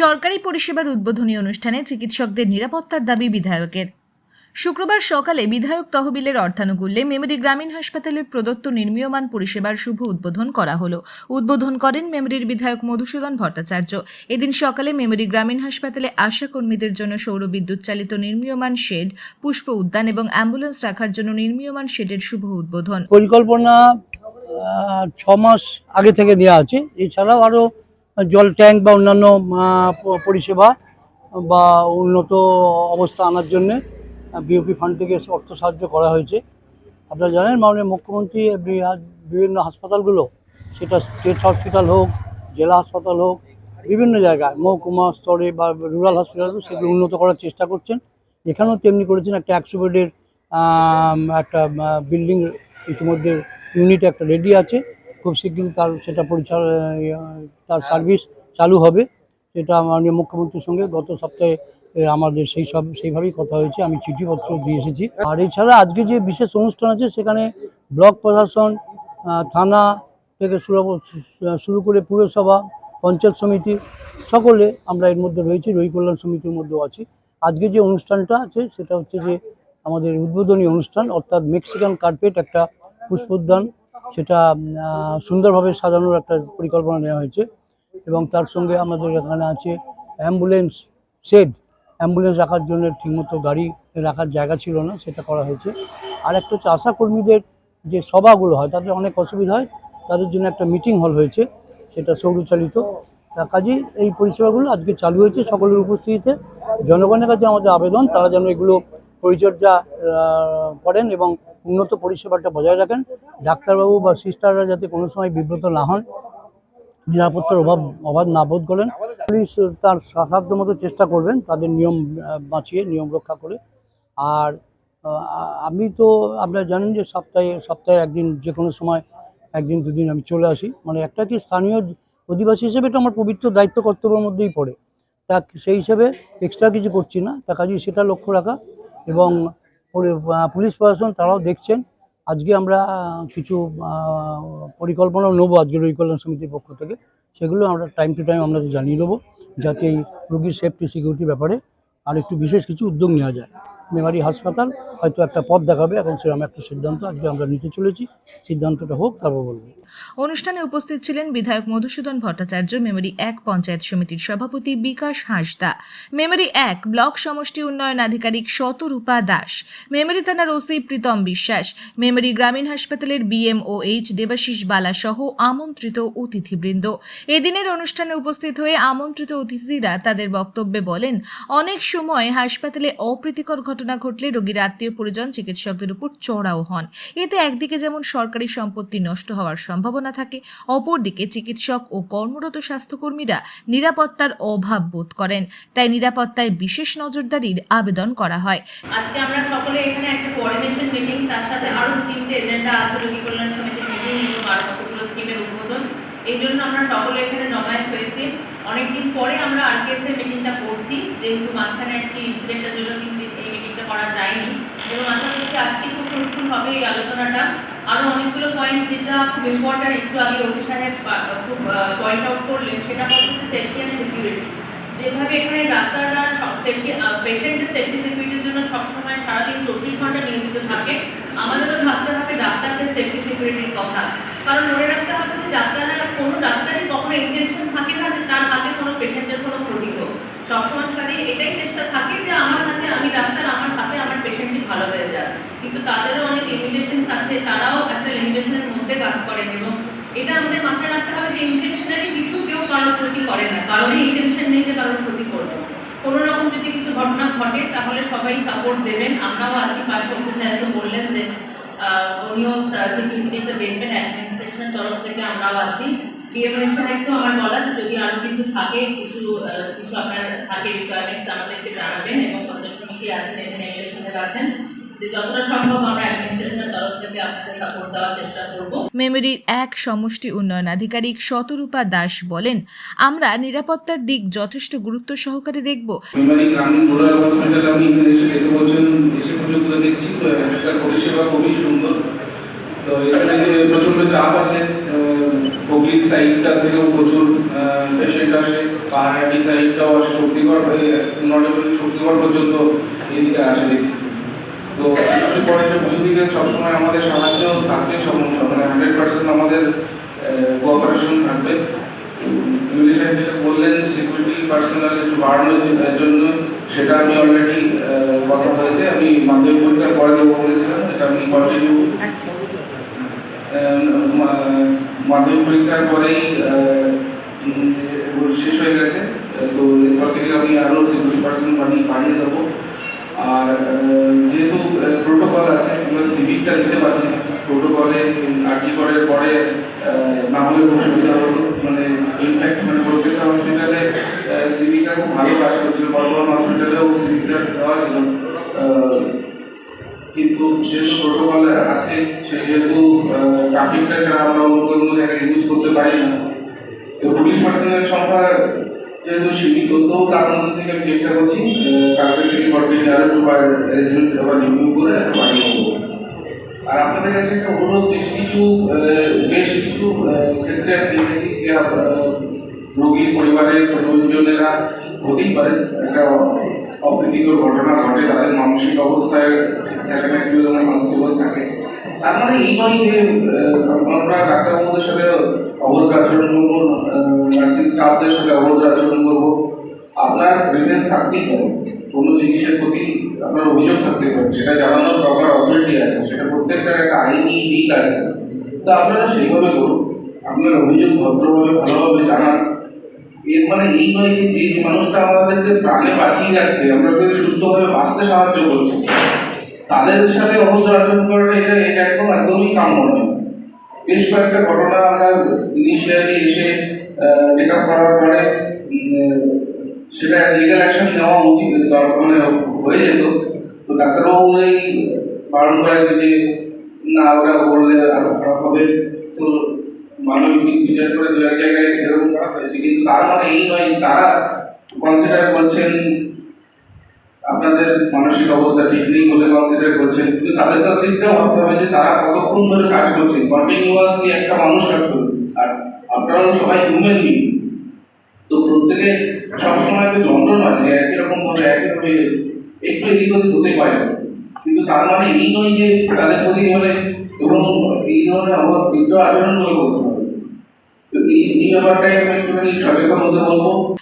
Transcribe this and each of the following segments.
সরকারি পরিষেবার উদ্বোধনী অনুষ্ঠানে চিকিৎসকদের নিরাপত্তার দাবি বিধায়কের। শুক্রবার সকালে বিধায়ক তহবিলের অর্থানুকূল্যে মেমরি গ্রামীণ হাসপাতালের প্রদত্ত নির্মীয়মান পরিষেবার শুভ উদ্বোধন করা হলো। উদ্বোধন করেন মেমরির বিধায়ক মধুসূদন ভট্টাচার্য। এদিন সকালে মেমরি গ্রামীণ হাসপাতালে আশা কর্মীদের জন্য সৌর বিদ্যুৎ চালিত নির্মীয়মান শেড, পুষ্প উদ্যান এবং অ্যাম্বুলেন্স রাখার জন্য নির্মীয়মান শেডের শুভ উদ্বোধন। পরিকল্পনা ছ মাস আগে থেকে নেওয়া আছে। এছাড়াও আরও জল ট্যাঙ্ক বা অন্যান্য পরিষেবা বা উন্নত অবস্থা আনার জন্য বিওপি ফান্ড থেকে অর্থ সাহায্য করা হয়েছে। আপনারা জানেন, মাননীয় মুখ্যমন্ত্রী বিভিন্ন হাসপাতালগুলো, সেটা স্টেট হসপিটাল হোক, জেলা হাসপাতাল হোক, বিভিন্ন জায়গায়, মহকুমা স্তরে বা রুরাল হসপিটাল সেগুলো উন্নত করার চেষ্টা করছেন। এখানেও তেমনি করেছেন একটা একশো বেডের একটা বিল্ডিং, ইতিমধ্যে ইউনিট একটা রেডি আছে। খুব শীঘ্রই তার সেটা পরিচালনা তার সার্ভিস চালু হবে। সেটা মাননীয় মুখ্যমন্ত্রীর সঙ্গে গত সপ্তাহে আমাদের সেই সব, সেইভাবেই কথা হয়েছে, আমি চিঠিপত্র দিয়ে এসেছি। আর এছাড়া আজকে যে বিশেষ অনুষ্ঠান আছে, সেখানে ব্লক প্রশাসন থানা থেকে শুরু শুরু করে পুরসভা, পঞ্চায়েত সমিতি, সকলে আমরা এর মধ্যে রয়েছি রই কল্যাণ সমিতির মধ্যেও আছি। আজকে যে অনুষ্ঠানটা আছে, সেটা হচ্ছে যে আমাদের উদ্বোধনী অনুষ্ঠান, অর্থাৎ মেক্সিকান কার্পেট একটা পুষ্পোদ্যান সেটা সুন্দরভাবে সাজানোর একটা পরিকল্পনা নেওয়া হয়েছে এবং তার সঙ্গে আমাদের এখানে আছে অ্যাম্বুলেন্স শেড। অ্যাম্বুলেন্স রাখার জন্য ঠিকমতো গাড়ি রাখার জায়গা ছিল না, সেটা করা হয়েছে। আর একটা হচ্ছে আশা কর্মীদের যে সভাগুলো হয় তাদের অনেক অসুবিধা হয়, তাদের জন্য একটা মিটিং হল হয়েছে, সেটা সৌরচালিত। তা কাজেই এই পরিষেবাগুলো আজকে চালু হয়েছে সকলের উপস্থিতিতে। জনগণের কাছে আমাদের আবেদন, তারা যেন এগুলো পরিচর্যা করেন এবং উন্নত পরিষেবাটা বজায় রাখেন। ডাক্তারবাবু বা সিস্টাররা যাতে কোনো সময় বিব্রত না হন, নিরাপত্তার অভাব অভাব না বোধ করেন। পুলিশ তার সাধ্য মতো চেষ্টা করবেন, তাদের নিয়ম বাঁচিয়ে, নিয়ম রক্ষা করে। আর আমি তো, আপনারা জানেন যে সপ্তাহে সপ্তাহে একদিন যে কোনো সময় একদিন, দুদিন আমি চলে আসি। মানে একটা কি স্থানীয় অধিবাসী হিসেবে এটা আমার পবিত্র দায়িত্ব কর্তব্যের মধ্যেই পড়ে। তা সেই হিসেবে এক্সট্রা কিছু করছি না। তা কাজেই সেটা লক্ষ্য রাখা এবং পুলিশ প্রশাসন তারাও দেখছেন। আজকে আমরা কিছু পরিকল্পনা নেব আজকে রই কল্যাণ সমিতির পক্ষ থেকে। সেগুলো আমরা টাইম টু টাইম আমরা জানিয়ে দেবো, যাতে এই রোগীর সেফটি সিকিউরিটি ব্যাপারে আর একটু বিশেষ কিছু উদ্যোগ নেওয়া যায়। মেমারি হাসপাতাল, হয়তো একটা পথ দেখাবে, এখন সেরকম একটা সিদ্ধান্ত, আজকে আমরা নিতে চলেছি, সিদ্ধান্তটা হোক, তারপর বলব। অনুষ্ঠানে উপস্থিত ছিলেন বিধায়ক মধুসূদন ভট্টাচার্য, মেমরি এক পঞ্চায়েত সমিতির সভাপতি বিকাশ হাঁসদা, মেমরি এক ব্লক সমষ্টি উন্নয়ন আধিকারিক শতরূপা দাস, মেমরি থানার ওসি প্রীতম বিশ্বাস, মেমরি গ্রামীণ হাসপাতালের বিএমওএইচ দেবাশিস বালা সহ আমন্ত্রিত অতিথিবৃন্দ। এদিনের অনুষ্ঠানে উপস্থিত হয়ে আমন্ত্রিত অতিথিরা তাদের বক্তব্যে বলেন, অনেক সময় হাসপাতালে অপ্রীতিকর ঘটনা ঘটলে রোগীর আত্মীয় পরিজন চিকিৎসকদের উপর চড়াও হন। এতে একদিকে যেমন সরকারি সম্পত্তি নষ্ট হওয়ার সম্ভাবনা থাকে, অপরদিকে চিকিৎসক ও কর্মরত স্বাস্থ্যকর্মীরা নিরাপত্তার অভাব বোধ করেন। তাই নিরাপত্তায় বিশেষ নজরদারির আবেদন করা হয়। আজকে আমরা সকলে এখানে একটা কোঅর্ডিনেশন মিটিং তার সাথে আরও দু তিনটে এজেন্ডা আছে, রোগী কল্যাণ সমিতির মিটিং এবং কতগুলো স্কিমের উদ্বোধন। এই জন্য আমরা সকলে এখানে জমায়েত হয়েছি। অনেকদিন পরে আমরা আরকেএস এর মিটিংটা করছি, যেহেতু মাঝখানে একটি ইনসিডেন্টের জন্য মিটিংটা করা যায়নি। এবং আশা করছি আজকে খুব ফ্রুটফুল হবে এই আলোচনাটা। আরও অনেকগুলো পয়েন্ট যেটা খুব ইম্পর্ট্যান্ট একটু আগে অফিস সাহেব খুব পয়েন্ট আউট করলেন, সেটা হচ্ছে সেফটি অ্যান্ড সিকিউরিটি যেভাবে এখানে ডাক্তাররা সেফটি পেশেন্টের সেফটি সিকিউরিটির জন্য সবসময় সারাদিন চব্বিশ ঘণ্টা নিয়োজিত থাকে, আমাদেরও ভাবতে হবে ডাক্তারদের সেফটি সিকিউরিটির কথা। কারণ মনে রাখতে হবে যে ডাক্তাররা, কোনো ডাক্তারই কখনো ইন্টেনশন থাকে না যে তার হাতে কোনো পেশেন্টের কোনো ক্ষতি সবসময় তাদের এটাই চেষ্টা থাকে যে আমার হাতে আমি ডাক্তার, আমার হাতে আমার পেশেন্টটি ভালো হয়ে যায় কিন্তু তাদেরও অনেক লিমিটেশনস আছে, তারাও একটা লিমিটেশনের মধ্যে কাজ করেন এবং এটা আমাদের মাথায় রাখতে হবে যে ইন্টেনশনালি কিছু কেউ কারোর ক্ষতি করে না, কারোরই ইন্টেনশন নেই যে কারোর ক্ষতি করব। কোনো রকম যদি কিছু ঘটনা ঘটে, তাহলে সবাই সাপোর্ট দেবেন। আমরাও আছি পাশে তো বললেন যে উনিও সিকিউরিটি দিকটা দেখবেন অ্যাডমিনিস্ট্রেশনের তরফ থেকে আমরাও আছি। সাহেবকেও আমার বলা যে যদি আরও কিছু থাকে কিছু কিছু আপনার থাকে রিকোয়ারমেন্টস আমাদেরকে জানাবেন এবং আছেন এখানে আছেন যে যতটা সম্ভব আমরা অ্যাডমিনিস্ট্রেশনের তরফ থেকে আপনাদের সাপোর্ট দেওয়ার চেষ্টা করব। মেমরির এক সমষ্টি উন্নয়ন আধিকারিক শতরূপা দাস বলেন আমরা নিরাপত্তার দিক যথেষ্ট গুরুত্ব সহকারে দেখব। তো পরিষেবা খুবই সুন্দর। তো এখানে যে প্রচণ্ড চাপ আছে হুগলির সাইডটা থেকেও প্রচুর পেশেন্ট আসে পাহাড়ি সাইডটাও আসে শক্তিগড় হয়ে নটেবলি শক্তিগড় পর্যন্ত এদিকে আসে দেখছি। তো সিকিউরিটি পয়েন্টের পুজো দিকে সবসময় আমাদের সাহায্য থাকবে সব মানে হান্ড্রেড পার্সেন্ট আমাদের কোঅপারেশন থাকবে। সাহেব যেটা বললেন সিকিউরিটি পার্সোনাল একটু বাড়ানোর জন্য সেটা আমি অলরেডি কথা হয়েছে আমি মাধ্যমিক পরীক্ষার পরে দেবো বলেছিলাম এটা আমি কন্টিনিউ মাধ্যমিক পরীক্ষার পরেই শেষ হয়ে গেছে। তো এরপর থেকে আমি আরও সিকিউরিটি পার্সেন্ট বানিয়ে বাড়িয়ে দেবো। আর যেহেতু প্রোটোকল আছে আমরা সিভিকটা দিতে পারছি প্রোটোকলে আর্জি করার পরে না হলে খুব সুবিধা হতো। মানে ইনফ্যাক্ট মানে প্রত্যেকটা হসপিটালে সিভিকটা খুব ভালো কাজ করছিল। বর্ধমান হসপিটালেও সিভিকটা দেওয়া ছিল। কিন্তু যেহেতু প্রোটোকল আছে সেই যেহেতু ট্রাফিকটা ছাড়া আমরা অন্য কোনো জায়গায় ইউজ করতে পারি না। তো পুলিশ পার্সোনাল সংখ্যা যেহেতু সীমিত, তো তার মধ্যে থেকে আমি চেষ্টা করছি কালকে থেকে কন্টিনিউ আরও একটু অ্যারেঞ্জমেন্ট আবার রিভিউ করে একটা আর আপনাদের কাছে একটা অনুরোধ, বেশ কিছু বেশ কিছু ক্ষেত্রে আমি দেখেছি, যে রোগীর পরিবারের প্রয়োজনেরা হতেই পারে একটা অপ্রীতিকর ঘটনা ঘটে, তাদের মানসিক অবস্থায় ঠিক থাকে না, একটু আনস্টেবল থাকে। তার মানে এই নয় যে আমরা ডাক্তারবাবুদের সাথে অভদ্র আচরণ করব নার্সিং স্টাফদের সাথে অভদ্র আচরণ করব। আপনার গ্রিভেন্স থাকতেই পারে, কোনো জিনিসের প্রতি আপনার অভিযোগ থাকতে পারে, সেটা জানানোর প্রপার অথরিটি আছে, সেটা প্রত্যেকটার একটা আইনি দিক আছে। তো আপনারা সেইভাবে করুন, আপনার অভিযোগ ভদ্রভাবে, ভালোভাবে জানান এর মানে এই নয় যে যে মানুষটা আমাদেরকে প্রাণে বাঁচিয়ে যাচ্ছে আমাদেরকে সুস্থভাবে বাঁচতে সাহায্য করছে, তাদের সাথে অভদ্র আচরণ করাটা এটা এটা একদম একদমই কাম্য নয়। বেশ কয়েকটা ঘটনা আমরা ইনিশিয়ালি এসে টেক আপ করার পরে সেটা লিগাল অ্যাকশন নেওয়া উচিত মানে হয়ে যেত, তো ডাক্তারবাবু এই বারণ করেন যে, না, ওটা বললে আরও খারাপ হবে। তো মানবিক বিচার করে দু এক জায়গায় এরকম করা হয়েছে। কিন্তু তার মানে এই নয় তারা কনসিডার করছেন আপনাদের মানসিক অবস্থা ঠিক নেই বলে কনসিডার করছেন। কিন্তু তাদের তো দিকটাও ভাবতে হবে যে তারা কতক্ষণ ধরে কাজ করছেন। কন্টিনিউয়াসলি একটা মানুষ কাজ করবে আর আপনারাও সবাই হিউম্যান বিং তো প্রত্যেকে সবসময় তো যন্ত্র নয় যে একই রকম ভাবে একই ভাবে একটু এদিক ওদিক হতে পারে। কিন্তু তার মানে এই নয় যে তাদের প্রতি মানে এবং এই ধরনের অবহিত আচরণ করে করতে হবে।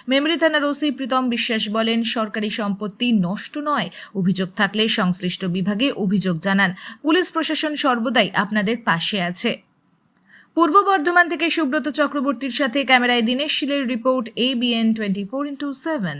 মেমরি থানার ওসি প্রীতম বিশ্বাস বলেন, সরকারি সম্পত্তি নষ্ট নয়। অভিযোগ থাকলে সংশ্লিষ্ট বিভাগে অভিযোগ জানান। পুলিশ প্রশাসন সর্বদাই আপনাদের পাশে আছে। পূর্ব বর্ধমান থেকে সুব্রত চক্রবর্তীর সাথে ক্যামেরায় Dinesh শিলের report ABN twenty four into seven